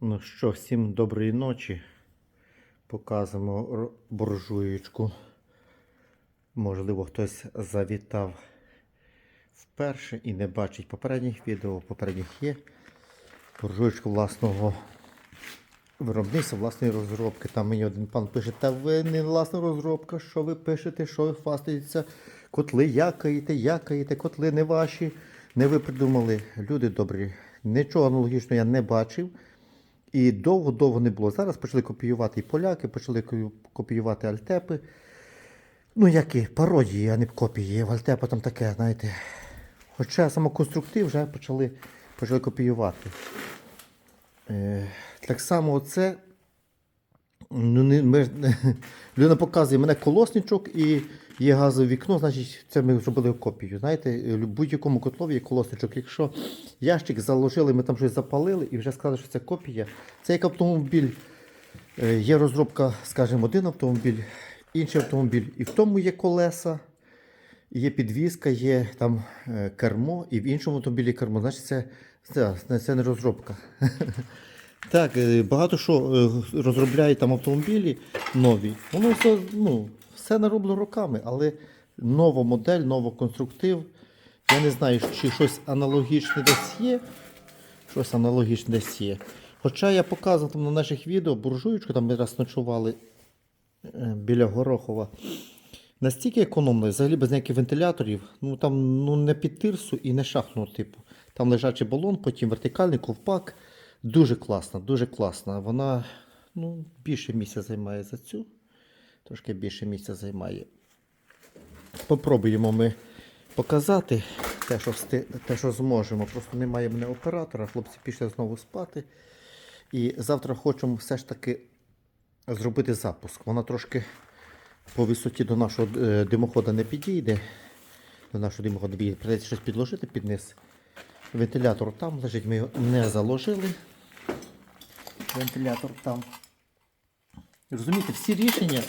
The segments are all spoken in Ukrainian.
Ну що, всім доброї ночі. Показуємо буржуєчку. Можливо, хтось завітав вперше і не бачить попередніх відео. Попередніх є. Буржуєчка власного виробництва, власної розробки. Там мені один пан пише, та ви не власна розробка, що ви пишете, що ви фастаєтеся, котли якаєте, якаєте, котли не ваші. Не ви придумали. Люди добрі. Нічого аналогічного я не бачив. І довго-довго не було. Зараз почали копіювати і поляки, почали копіювати альтепи. Ну, як і пародії, а не копії. В Альтепа там таке, знаєте. Хоча самоконструктив вже почали, почали копіювати. Е, так само оце. Ну, не, ми, людина показує мене колосничок і є газове вікно, значить це ми зробили копію. Знаєте, в будь-якому котлові є колосничок. Якщо ящик заложили, ми там щось запалили і вже сказали, що це копія. Це як автомобіль. Е, Є розробка, скажімо, один автомобіль, інший автомобіль, і в тому є колеса, є підвізка, є там е, кермо, і в іншому автомобілі кермо. Значить, це, це, це не розробка. Так, е, багато що е, розробляють там автомобілі нові. Воно все, ну, все нароблено роками, але нова модель, нова конструктив. Я не знаю, чи щось аналогічне десь є. Щось аналогічне десь є. Хоча я показував там на наших відео буржуючку, там ми раз ночували е, біля Горохова. Настільки економно, взагалі без ніяких вентиляторів, ну там ну, не під тирсу і не шахного типу. Там лежачий балон, потім вертикальний ковпак. Дуже класна, дуже класна. Вона ну, більше місця займає за цю. Трошки більше місця займає. Попробуємо ми показати те, що, те, що зможемо. Просто немає мене оператора, хлопці пішли знову спати. І завтра хочемо все ж таки зробити запуск. Вона трошки по висоті до нашого е, димохода не підійде. До нашого димохода підійде. Придеться щось підложити під низ. Вентилятор там лежить, ми його не заложили. Вентилятор там. Розумієте, всі рішення.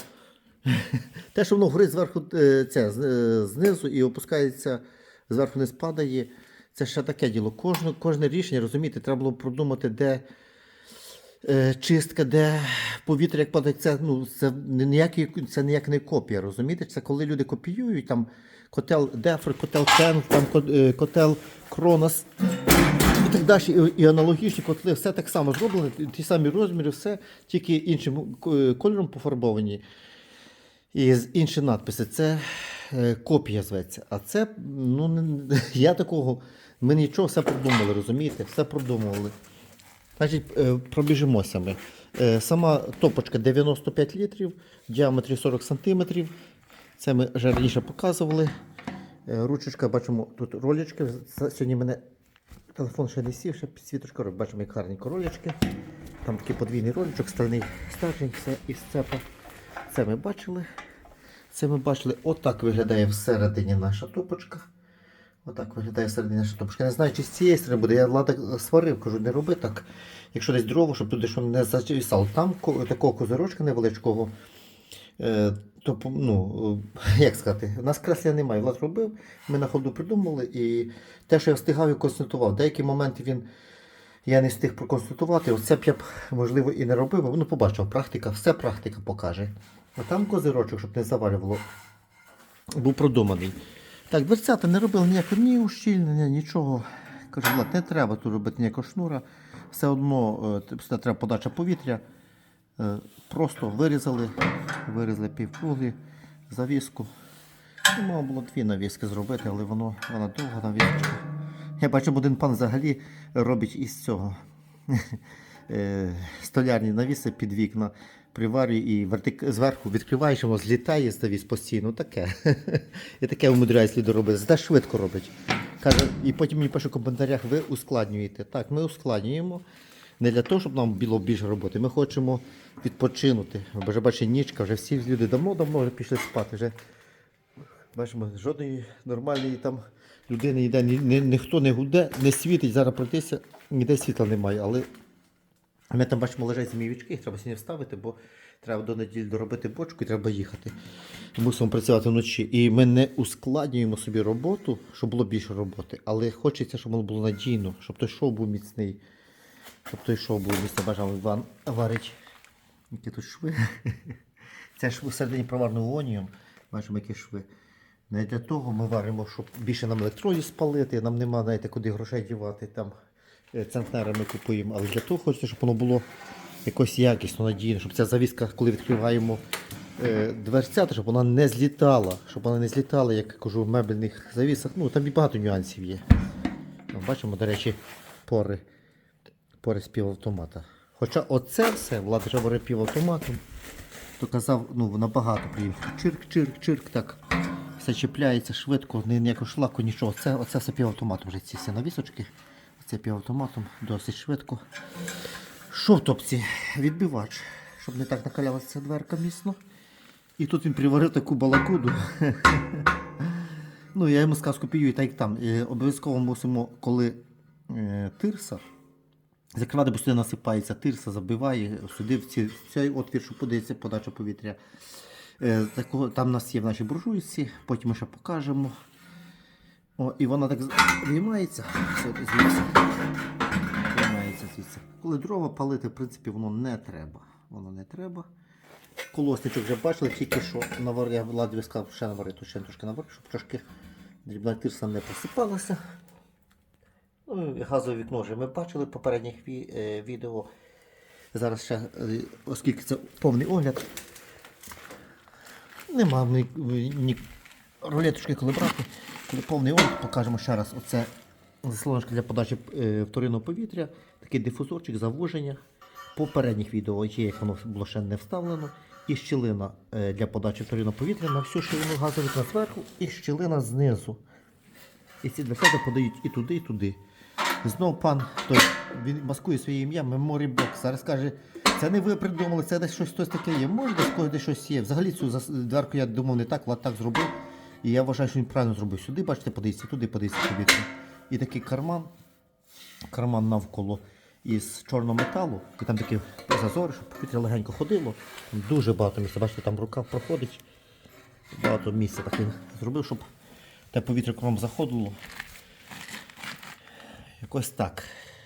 Те, що воно горить зверху це, е, знизу і опускається, зверху не спадає, це ще таке діло. Кожне, кожне рішення, розумієте, треба було продумати, де е, чистка, де повітря як падає. Це, ну, це, не ніякий, це ніяк не копія, розумієте? Це коли люди копіюють, там котел Дефр, котел Кен, там е, котел Кронос і так далі, і, аналогічні котли, все так само зроблено, ті- самі розміри, все, тільки іншим е, кольором пофарбовані. І інші надписи. Це е, копія зветься. А це, ну, я такого, ми нічого все продумали, розумієте? Все продумували. Значить, е, пробіжимося ми. Сама топочка 95 літрів, діаметрі 40 сантиметрів. Це ми вже раніше показували. Ручечка, бачимо, тут ролячки. З- Сьогодні мене телефон ще не сів, ще підсвіточка робить. Бачимо, як гарні ролячки. Там такий подвійний роличок, стальний стержень, все із цепа. Це ми бачили. Це ми бачили. Отак виглядає всередині наша топочка. Отак виглядає всередині наша топочка. Не знаю, чи з цієї сторони буде. Я влада сварив, кажу, не роби так. Якщо десь дрова, щоб туди що не зачисало. Там такого козирочка невеличкого. То, ну, е, як сказати, у нас кресля немає. Влад робив, ми на ходу придумали. І те, що я встигав і констатував, деякі моменти він. Я не встиг проконстатувати. Оце б я б, можливо, і не робив. Ну, побачив, практика, все практика покаже. А там козирочок, щоб не завалювало, був продуманий. Так, дверцята не робили ніякого ні ущільнення, нічого. Кажу, Влад, не треба тут робити ніякого шнура. Все одно е, треба подача повітря. Е, Просто вирізали, вирізали півкруглі, завіску. Ну, мало було дві навіски зробити, але воно, вона довга навіска. Я бачу, один пан взагалі робить із цього е, столярні навіси під вікна, приварює і вертик... зверху відкриваєш, воно злітає з навіс постійно. Таке. І таке умудряється люди робити. Зде швидко робить. Каже, і потім мені пише в коментарях, ви ускладнюєте. Так, ми ускладнюємо. Не для того, щоб нам було більше роботи. Ми хочемо відпочинути. Вже бачите, нічка, вже всі люди давно-давно вже пішли спати. Вже Бачимо, жодної нормальної там людини йде, ні, ні, ніхто не гуде, не світить, зараз пройтися, ніде світла немає. Але ми там бачимо лежать зміючки, їх треба сьогодні вставити, бо треба до неділі доробити бочку і треба їхати. Мусимо працювати вночі. І ми не ускладнюємо собі роботу, щоб було більше роботи, але хочеться, щоб воно було надійно, щоб той шоу був міцний. Щоб той шов був місце бажав Іван варить. Які тут шви. Це шви всередині проварного онієм. Бачимо, які шви. Не для того ми варимо, щоб більше нам електроді спалити, нам нема, знаєте, куди грошей дівати. Там е, центнери ми купуємо. Але для того хочеться, щоб воно було якось якісно, надійно, щоб ця завіска, коли відкриваємо е, дверцята, щоб вона не злітала. Щоб вона не злітала, як кажу, в мебельних завісах. Ну, там і багато нюансів є. Бачимо, до речі, пори, пори з півавтомата. Хоча оце все, Влад вже варив півавтоматом, то казав, ну, набагато приємно. Чирк, чирк, чирк, так. Все чіпляється швидко, ні- ніякого шлаку, нічого. Це, оце все півавтоматом вже ці всі навісочки. Це півавтоматом досить швидко. Що в топці? Відбивач, щоб не так накалялася дверка міцно. І тут він приварив таку балакуду. ну, я йому сказав, скопіюй, так як там. Е, обов'язково мусимо, коли е, тирса, закривати, бо сюди насипається тирса, забиває, сюди в, ці, цей отвір, що подається подача повітря. Е, такого, там у нас є в нашій буржуйці, потім ми ще покажемо. О, і вона так з- виймається. Виймається звідси. Коли дрова палити, в принципі, воно не треба. Воно не треба. Колосничок вже бачили, тільки що навар, я Владові сказав, ще навари, тут ще трошки навари, щоб трошки дрібна тирса не посипалася. Ну, газове вікно вже ми бачили в попередніх е, відео. Зараз ще, е, оскільки це повний огляд, нема ні, ні рулеточки, коли брати. Коли повний огляд, покажемо ще раз. Оце заслоночка для подачі е, вторинного повітря, такий дифузорчик, завуження. Попередніх відео є, як воно було ще не вставлено. І щілина для подачі вторинного повітря на всю ширину газового вікна зверху і щілина знизу. І ці дверцята подають і туди, і туди. Знов пан той, він маскує своє ім'я Memory Box. Зараз каже, це не ви придумали, це десь щось хтось таке є. Може, десь когось десь щось є. Взагалі цю дверку я думав не так, Влад так зробив. І я вважаю, що він правильно зробив. Сюди, бачите, подивіться, туди подивіться повітря. І такий карман, карман навколо із чорного металу, і там такі зазори, щоб повітря легенько ходило. Там дуже багато місця. Бачите, там рука проходить. Багато місця так він зробив, щоб те повітря кругом заходило. Якось так.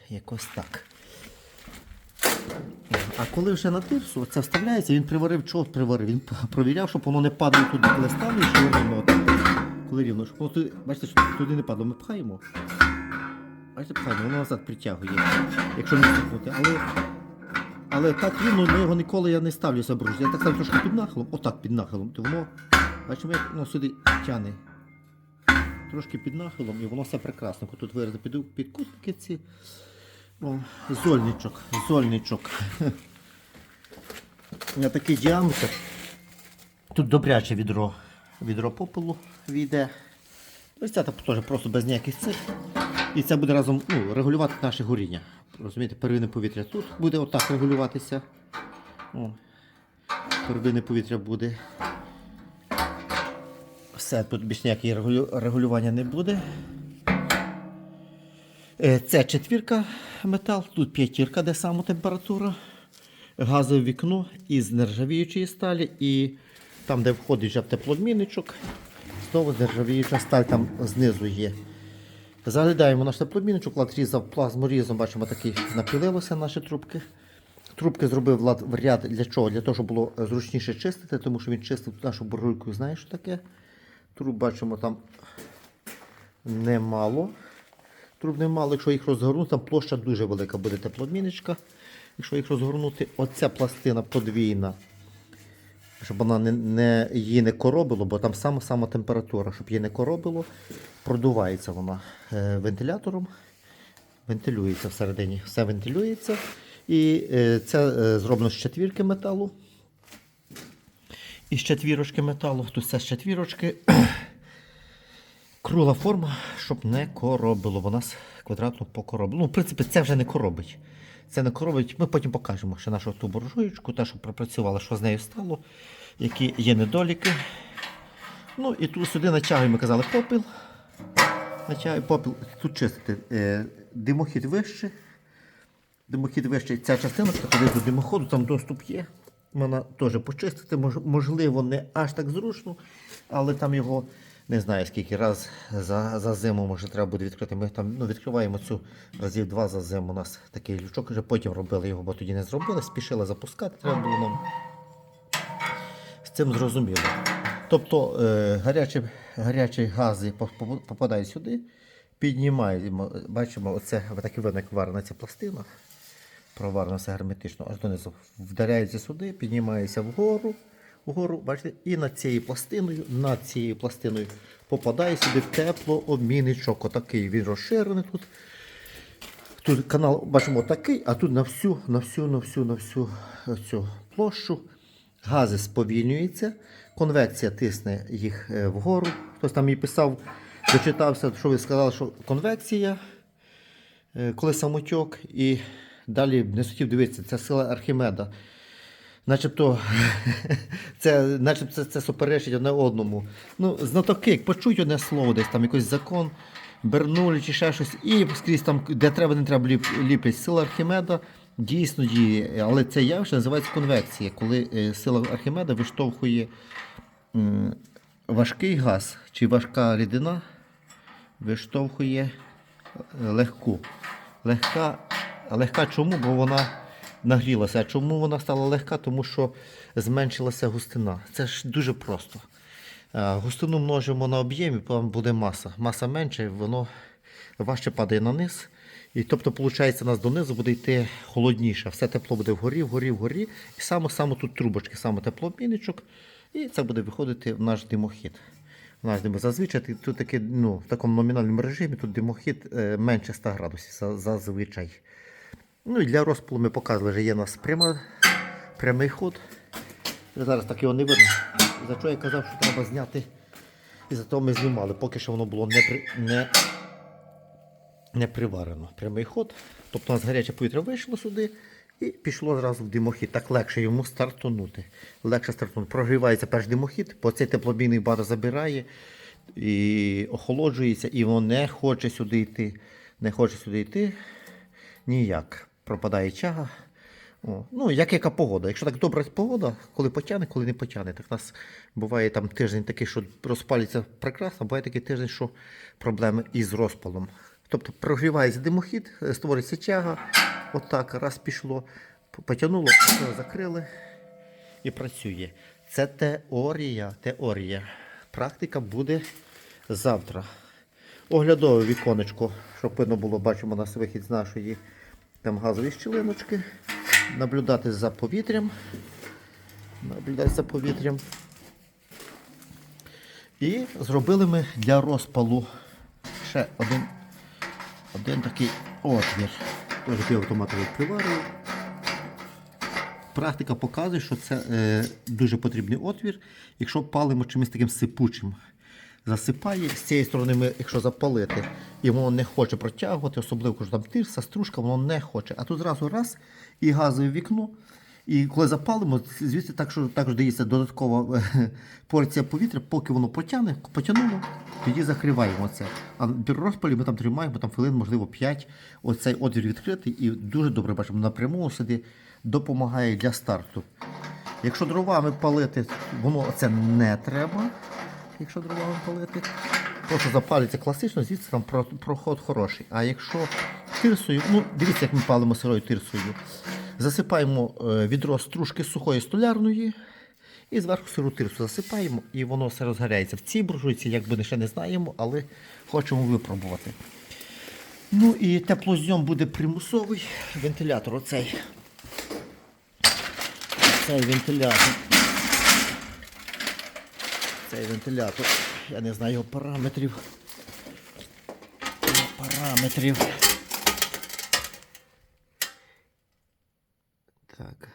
Якось так. А коли вже на тирсу це вставляється, він приварив, чого приварив? Він провіряв, щоб воно не падало туди, коли ставлю, що рівно. Коли рівно, щоб воно туди, бачите, що туди не падало. Ми пхаємо. Бачите, пхаємо, воно назад притягує, якщо не стукнути. Але, але так рівно ми його ніколи я не ставлю за Я так ставлю трошки під нахилом, отак під нахилом, то воно, бачимо, як воно сюди тягне трошки під нахилом і воно все прекрасно. Тут вирізати під, під кутки ці. О, зольничок, зольничок. На такий діаметр. Тут добряче відро, відро попелу війде. Ось це теж просто без ніяких цих. І це буде разом ну, регулювати наше горіння. Розумієте, первинне повітря тут буде отак регулюватися. О, первинне повітря буде все, тут більш ніякого регулювання не буде. Е, Це четвірка метал, тут п'ятірка, де сама температура. Газове вікно із нержавіючої сталі і там, де входить вже теплообмінничок, знову нержавіюча сталь там знизу є. Заглядаємо наш теплообмінничок, Влад різав плазморізом, бачимо, такий напілилося наші трубки. Трубки зробив Влад в ряд для чого? Для того, щоб було зручніше чистити, тому що він чистив нашу буржуйку, знаєш, таке? Труб бачимо там немало. Труб немало, якщо їх розгорнути, там площа дуже велика буде теплообмінничка. Якщо їх розгорнути, оця пластина подвійна, щоб вона не, не, її не коробило, бо там сама сама температура, щоб її не коробило, продувається вона е, вентилятором. Вентилюється всередині, все вентилюється. І е, це е, зроблено з четвірки металу. Із четвірочки металу. Тут все з четвірочки. Кругла форма, щоб не коробило. Вона с- квадратно покоробила. Ну, в принципі, це вже не коробить. Це не коробить. Ми потім покажемо ще нашу ту буржуєчку, те, що пропрацювала, що з нею стало, які є недоліки. Ну і тут сюди натягуємо, казали, попіл. Натягуємо попіл. Тут чистити. Е, димохід вище. Димохід вище. Ця частина, коли до димоходу, там доступ є. Вона теж почистити. Можливо, не аж так зручно, але там його Не знаю скільки раз за, за зиму може треба буде відкрити. Ми там ну, відкриваємо цю разів два за зиму. У нас такий лючок, вже потім робили його, бо тоді не зробили, спішили запускати, треба було нам. З цим зрозуміло. Тобто е, гарячі, гарячі гази поп- поп- попадають сюди, піднімаємо, бачимо, оце так і варена ця пластина. Проварено все герметично, аж донизу. Вдаряється сюди, піднімається вгору, вгору, бачите, і над цією пластиною, над цією пластиною попадає сюди в теплообмінничок. Отакий він розширений тут. Тут канал, бачимо, такий, а тут на всю, на всю, на всю, на всю цю площу. Гази сповільнюються, конвекція тисне їх е, вгору. Хтось там мені писав, дочитався, що ви сказали, що конвекція, е, коли самотьок, і далі не хотів дивитися, це сила Архімеда. Начебто, це, начебто це, це суперечить одне одному. Ну, знатоки, як почують одне слово, десь там якийсь закон, Бернулі чи ще щось, і скрізь там, де треба, не треба ліп, ліплять. Сила Архімеда дійсно діє, але це явище називається конвекція, коли е, сила Архімеда виштовхує важкий газ чи важка рідина, виштовхує е, легку. Легка, легка чому? Бо вона нагрілася. А чому вона стала легка? Тому що зменшилася густина. Це ж дуже просто. Е, Густину множимо на об'ємі, там буде маса. Маса менше, воно важче падає на низ. І тобто, виходить, у нас донизу буде йти холодніше. Все тепло буде вгорі, вгорі, вгорі. І саме саме тут трубочки, саме теплообмінничок. І це буде виходити в наш димохід. В наш димо. Зазвичай тут таки, ну, в такому номінальному режимі тут димохід е, менше 100 градусів за- зазвичай. Ну і для розпалу ми показували, що є у нас пряма, прямий ход. Зараз так його не видно. За що я казав, що треба зняти. І за того ми знімали, поки що воно було не, при... не... не приварено. Прямий ход. Тобто у нас гаряче повітря вийшло сюди і пішло зразу в димохід. Так легше йому стартанути. Легше стартанути. Прогрівається перший димохід, бо цей теплобійний бар забирає і охолоджується, і воно не хоче сюди йти. Не хоче сюди йти ніяк. Пропадає чага. О, ну, як яка погода. Якщо так добра погода, коли потягне, коли не потягне. Так у нас буває там тиждень такий, що розпалюється прекрасно, буває такий тиждень, що проблеми із розпалом. Тобто прогрівається димохід, е, створюється чага, отак, раз пішло, потягнуло, закрили і працює. Це теорія, теорія. Практика буде завтра. Оглядове віконечко, щоб видно було, бачимо у нас вихід з нашої там газової щілиночки. Наблюдати за повітрям. Наблюдати за повітрям. І зробили ми для розпалу ще один, один такий отвір. Який автоматом відкриваю. Практика показує, що це е, дуже потрібний отвір, якщо палимо чимось таким сипучим. Засипає з цієї сторони, ми, якщо запалити, і воно не хоче протягувати, особливо коли там тирса, стружка, воно не хоче. А тут зразу раз і газове вікно. І коли запалимо, звідси так, що також дається додаткова е, порція повітря, поки воно потягне, потягнуло, тоді закриваємо це. А при розпалі ми там тримаємо там хвилин, можливо, 5. Оцей отвір відкритий і дуже добре бачимо напряму сюди допомагає для старту. Якщо дровами палити, воно це не треба. Якщо дровами палити, просто запалюється класично, звідси там проход хороший. А якщо тирсою, ну дивіться, як ми палимо сирою тирсою. Засипаємо е, відро стружки сухої столярної і зверху сиру тирсу засипаємо, і воно все розгоряється. В цій буржуйці, як би ще не знаємо, але хочемо випробувати. Ну і теплозйом буде примусовий вентилятор оцей. Цей вентилятор. Цей вентилятор. Я не знаю його параметрів. Параметрів. Так.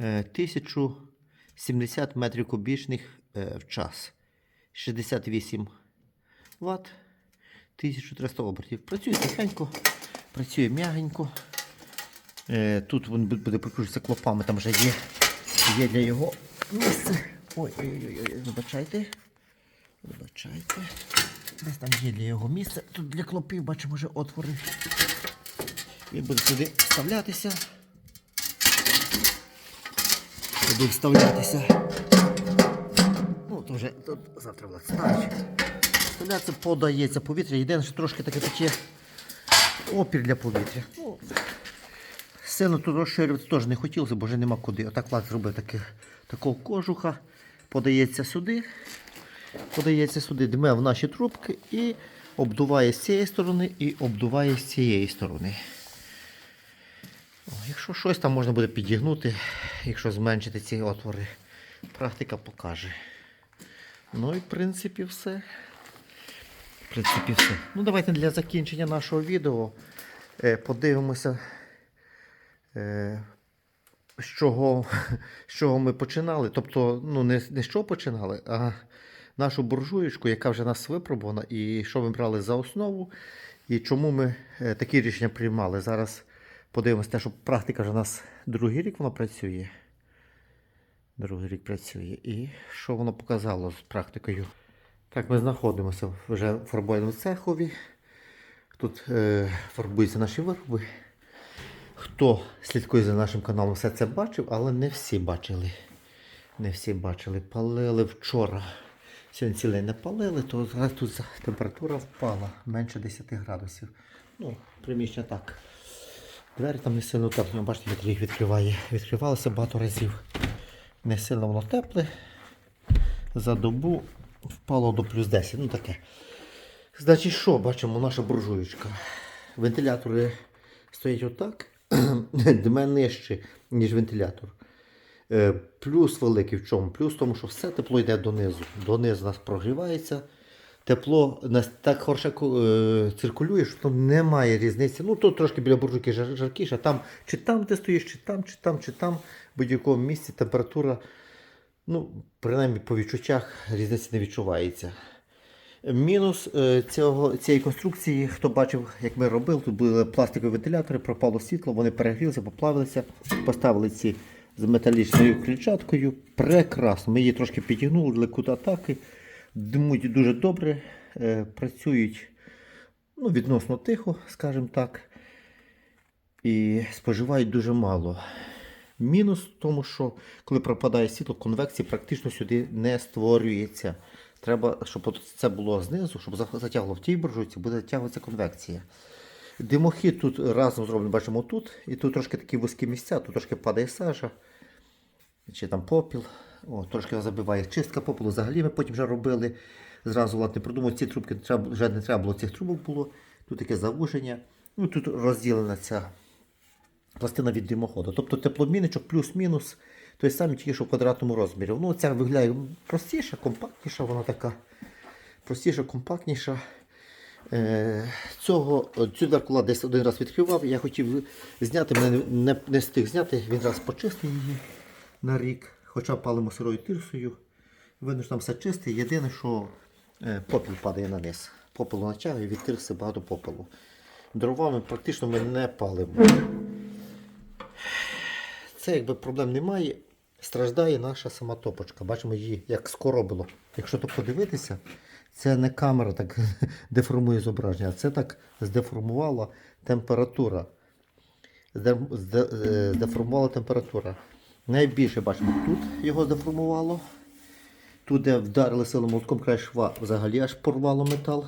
Е, 1070 метрів кубічних е, в час. 68 Вт. 1300 обертів. Працює тихенько, працює м'ягенько. Е, Тут він буде прикручуватися клопами, там вже є, є для його місце. Ой, ой, ой, ой, вибачайте. Вибачайте. Десь там є для його місце. Тут для клопів бачимо вже отвори. Він буде сюди вставлятися. Буде вставлятися. Ну, то вже тут завтра Влад ставить. Вставляється, подається повітря. Єдине, що трошки таке таке опір для повітря. Сильно тут розширювати теж не хотілося, бо вже нема куди. Отак Влад зробив таке, такого кожуха, подається сюди, подається сюди, дме в наші трубки і обдуває з цієї сторони і обдуває з цієї сторони. О, якщо щось там можна буде підігнути, якщо зменшити ці отвори, практика покаже. Ну і в принципі все. В принципі, все. Ну, давайте для закінчення нашого відео е, подивимося, з, чого, з чого ми починали. Тобто, ну, не, не з чого починали, а нашу буржуєчку, яка вже нас випробувана, і що ми брали за основу, і чому ми е, такі рішення приймали. Зараз подивимося, те, що практика вже у нас другий рік вона працює. Другий рік працює. І що воно показало з практикою? Так, ми знаходимося вже в фарбойному цехові. Тут е, фарбуються наші вироби. Хто слідкує за нашим каналом, все це бачив, але не всі бачили. Не всі бачили. Палили вчора. Сьогодні цілий не палили, то зараз тут температура впала менше 10 градусів. Ну, приміщення так. Двері там не сильно теплі, бачите, вітер їх відкриває. Відкривалося багато разів. Не сильно воно тепле. За добу впало до плюс 10. Ну таке. Значить, що бачимо, наша буржуєчка. Вентилятори стоять отак, дме нижче, ніж вентилятор. Е, Плюс великий в чому? Плюс в тому, що все тепло йде донизу. Донизу нас прогрівається. Тепло нас так хороше е, циркулює, що там немає різниці. Ну тут трошки біля буржуйки жар, жаркіше, там чи там ти стоїш, чи там, чи там, чи там, в будь-якому місці температура, ну, принаймні по відчуттях різниці не відчувається. Мінус е, цього, цієї конструкції, хто бачив, як ми робили, тут були пластикові вентилятори, пропало світло, вони перегрілися, поплавилися, поставили ці з металічною крильчаткою. Прекрасно. Ми її трошки підігнули для кут атаки. Димуть дуже добре, е, працюють ну, відносно тихо, скажімо так. І споживають дуже мало. Мінус в тому, що коли пропадає світло, конвекції практично сюди не створюється. Треба, щоб це було знизу, щоб затягло в тій буржуйці, буде затягуватися конвекція. Димохід тут разом зроблено, бачимо тут, і тут трошки такі вузькі місця, тут трошки падає сажа, чи там попіл. О, трошки забиває чистка попелу. Взагалі ми потім вже робили. Зразу ладно, придумав, ці трубки не треба, вже не треба було цих трубок було. Тут таке завуження. Ну, тут розділена ця пластина від димоходу. Тобто тепломіничок плюс-мінус той самий, тільки що в квадратному розмірі. Ну, ця виглядає простіша, компактніша, вона така. Простіша, компактніша. Е, цього, цю дверку десь один раз відкривав, я хотів зняти, мене не, не, не встиг зняти, він раз почистив її на рік, хоча палимо сирою тирсою. Видно, що там все чисте. Єдине, що е, попіл падає на низ. Попелу натягує, від тирси багато попелу. Дровами практично ми не палимо. Це якби проблем немає. Страждає наша сама топочка. Бачимо її як скоробило. Якщо то подивитися, це не камера так деформує зображення, а це так здеформувала температура. Е, Здеформувала температура. Найбільше бачимо, тут його здеформувало. Тут, де вдарили силом молотком край шва, взагалі аж порвало метал.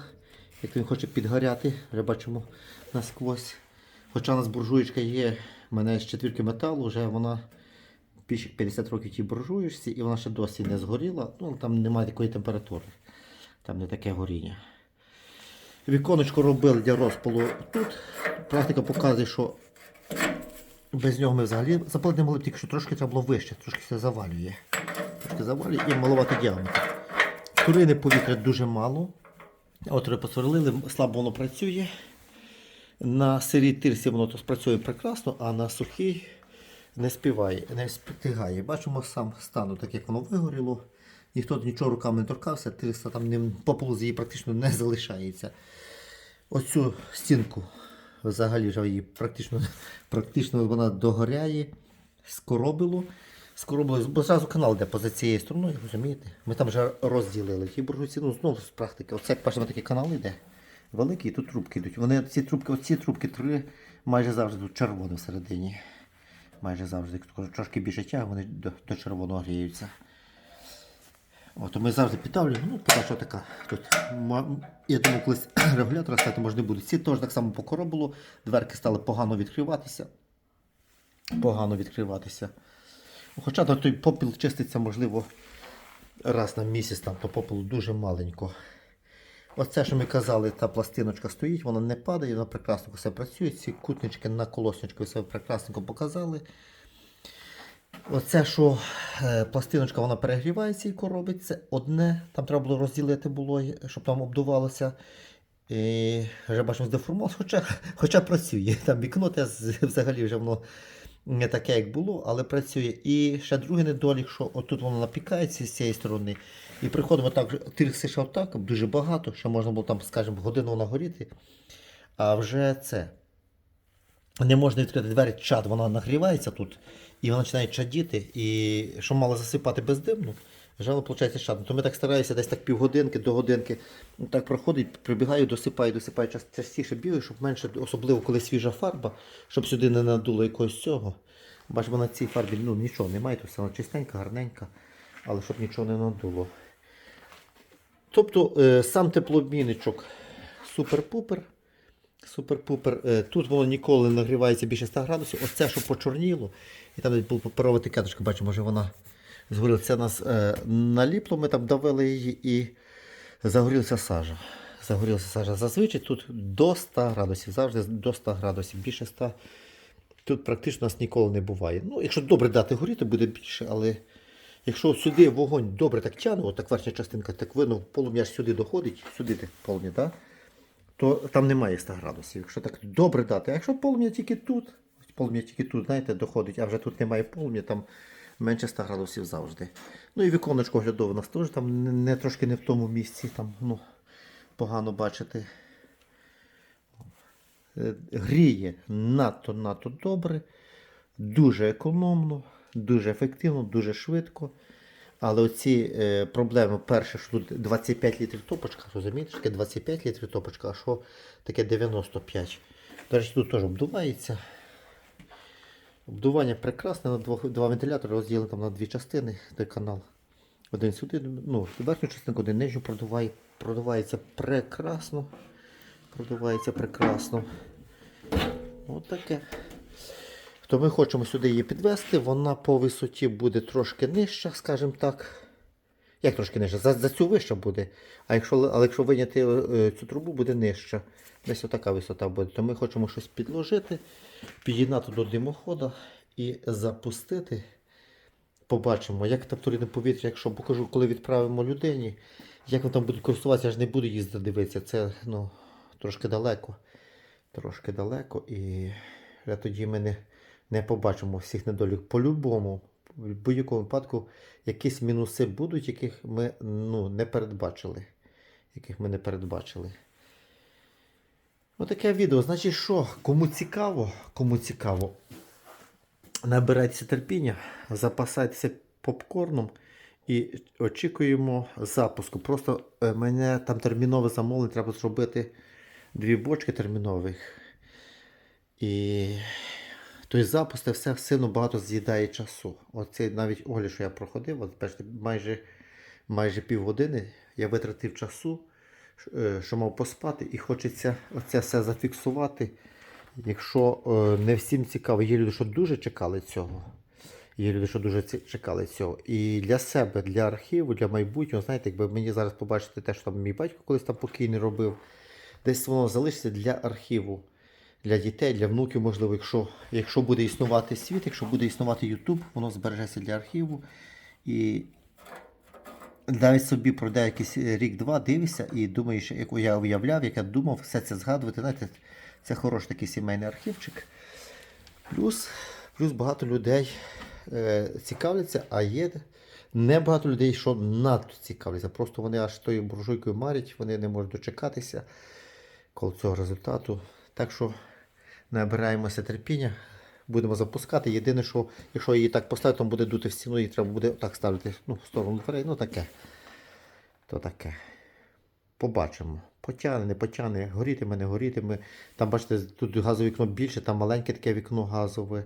Як він хоче підгоряти, вже бачимо насквозь. Хоча у нас буржуєчка є, в мене з четвірки металу, вже вона 50 років тій буржуєчці, і вона ще досі не згоріла. Ну, там немає такої температури. Там не таке горіння. Віконечко робили для розпалу тут. Практика показує, що без нього ми взагалі запалити не могли, тільки що трошки треба було вище, трошки все завалює. Трошки завалює і малувати діаметр. Турини повітря дуже мало. Отори посверлили, слабо воно працює. На сирій тирсі воно то спрацює прекрасно, а на сухій не співає, не встигає. Бачимо сам стану, так як воно вигоріло. Ніхто нічого руками не торкався, тирса там не, попелу з її практично не залишається. Оцю стінку взагалі вже її практично, практично вона догоряє, скоробило. Скоробило, бо зразу канал йде поза цією стороною, розумієте? Ми там вже розділили ті буржуйці, ну знову з практики. Оце як бачимо, такий канал йде. Великий, тут трубки йдуть. Вони ці трубки, оці трубки три майже завжди тут червоні всередині. Майже завжди. Трошки більше тяг, вони до, до червоного гріються. От, ми завжди підтавлюємо, ну, поки що така. Тут, я думаю, колись регулятор стати може буде. Ці теж так само покоро було, дверки стали погано відкриватися. Погано відкриватися. Хоча то той попіл чиститься, можливо, раз на місяць, там, то попелу дуже маленько. Оце, що ми казали, та пластиночка стоїть, вона не падає, вона прекрасно все працює. Ці кутнички на колосничку все прекрасно показали. Оце, що е, пластиночка вона перегрівається і коробить, це одне. Там треба було розділити, було, щоб там обдувалося. І вже бачимо, здеформувалося, хоча, хоча працює. Там вікно те взагалі вже воно не таке, як було, але працює. І ще другий недолік, що отут воно напікається з цієї сторони. І приходимо так, тирси ще отак, дуже багато, що можна було там, скажімо, годину нагоріти. А вже це. Не можна відкрити двері, чад, вона нагрівається тут, і вона починає чадіти, і що мало засипати бездимно, воно виходить чадно. То ми так стараємося десь так півгодинки до годинки ну, так проходить, прибігаю, досипаю, досипаю час- частіше бігаю, щоб менше, особливо коли свіжа фарба, щоб сюди не надуло якогось цього. Бачимо, на цій фарбі ну, нічого немає, то все чистенька, гарненька, але щоб нічого не надуло. Тобто е, сам теплообмінничок супер-пупер. Супер-пупер. Е, Тут воно ніколи не нагрівається більше 100 градусів. Оце, що почорніло. І там була паперова етикеточка, бачимо, може вона згоріла. Це нас е, наліпло, ми там давили її і загорілася сажа. Загорілася сажа. Зазвичай тут до 100 градусів, завжди до 100 градусів. Більше 100 тут практично нас ніколи не буває. Ну, якщо добре дати горіти, буде більше, але якщо сюди вогонь добре так тягне, так верхня частинка, так видно, полум'я ж сюди доходить, сюди так полум'я, так? то там немає 100 градусів. Якщо так добре дати. А якщо полум'я тільки тут, полум'я тільки тут, знаєте, доходить, а вже тут немає полум'я, там менше 100 градусів завжди. Ну і віконечко оглядове у нас теж там не, не трошки не в тому місці, там ну, погано бачити. Е, Гріє надто надто добре, дуже економно, дуже ефективно, дуже швидко. Але оці е, проблеми, перше, що тут 25 літрів топочка, розумієте, таке 25 літрів топочка, а що таке 95. До речі, тут теж обдувається. Обдування прекрасне, на двох, два вентилятори розділені там на дві частини, той канал. Один сюди, ну, верхню частинку, один нижню продуває, продувається прекрасно. Продувається прекрасно. От таке. То ми хочемо сюди її підвести, вона по висоті буде трошки нижча, скажімо так. Як трошки нижча? За, за цю вища буде. А якщо, але якщо виняти е, цю трубу, буде нижча. Десь отака висота буде. То ми хочемо щось підложити, під'єднати до димохода і запустити. Побачимо, як там турне повітря, якщо покажу, коли відправимо людині, як вони там будуть користуватися, я ж не буду їздити дивитися. Це ну, трошки далеко. Трошки далеко і тоді ми не, не побачимо всіх недолік. По-любому, в будь-якому випадку, якісь мінуси будуть, яких ми ну, не передбачили. Яких ми не передбачили. Отаке відео. Значить, що, кому цікаво, кому цікаво, набирайтеся терпіння, запасайтеся попкорном і очікуємо запуску. Просто е, мене там термінове замовлення треба зробити дві бочки термінових. І той запуск це все сильно багато з'їдає часу. Оцей навіть огляд, що я проходив, от, бачите, майже, майже півгодини я витратив часу, е, що мав поспати, і хочеться оце все зафіксувати. Якщо е, не всім цікаво, є люди, що дуже чекали цього. Є люди, що дуже чекали цього. І для себе, для архіву, для майбутнього, знаєте, якби мені зараз побачити те, що там мій батько колись там покійний робив, десь воно залишиться для архіву, для дітей, для внуків, можливо, якщо, якщо буде існувати світ, якщо буде існувати Ютуб, воно збережеться для архіву. І навіть собі пройде якийсь рік-два, дивишся і думаєш, як я уявляв, як я думав, все це згадувати. Знаєте, це хороший такий сімейний архівчик. Плюс, плюс багато людей е, цікавляться, а є небагато людей, що надто цікавляться. Просто вони аж тою буржуйкою марять, вони не можуть дочекатися коло цього результату. Так що набираємося терпіння, будемо запускати. Єдине, що якщо її так поставити, то буде дути в стіну, її треба буде так ставити ну, в сторону дверей. Ну таке. То таке. Побачимо. Потягне, не потягне, горітиме, не горітиме. Там, бачите, тут газове вікно більше, там маленьке таке вікно газове.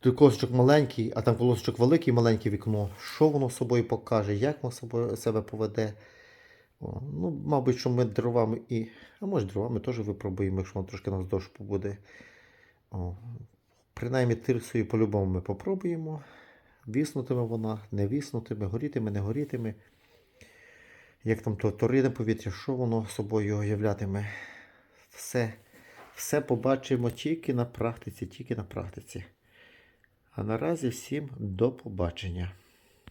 Тут колосочок маленький, а там колосочок великий, маленьке вікно. Що воно собою покаже, як воно себе поведе. О, ну, мабуть, що ми дровами і. А може дровами теж випробуємо, якщо воно трошки нас дощ побуде. О, принаймні тирсою по-любому ми попробуємо. Віснутиме вона, не віснутиме, горітиме, не горітиме. Як там то торине повітря, що воно собою являтиме. Все, все побачимо тільки на практиці, тільки на практиці. А наразі всім до побачення.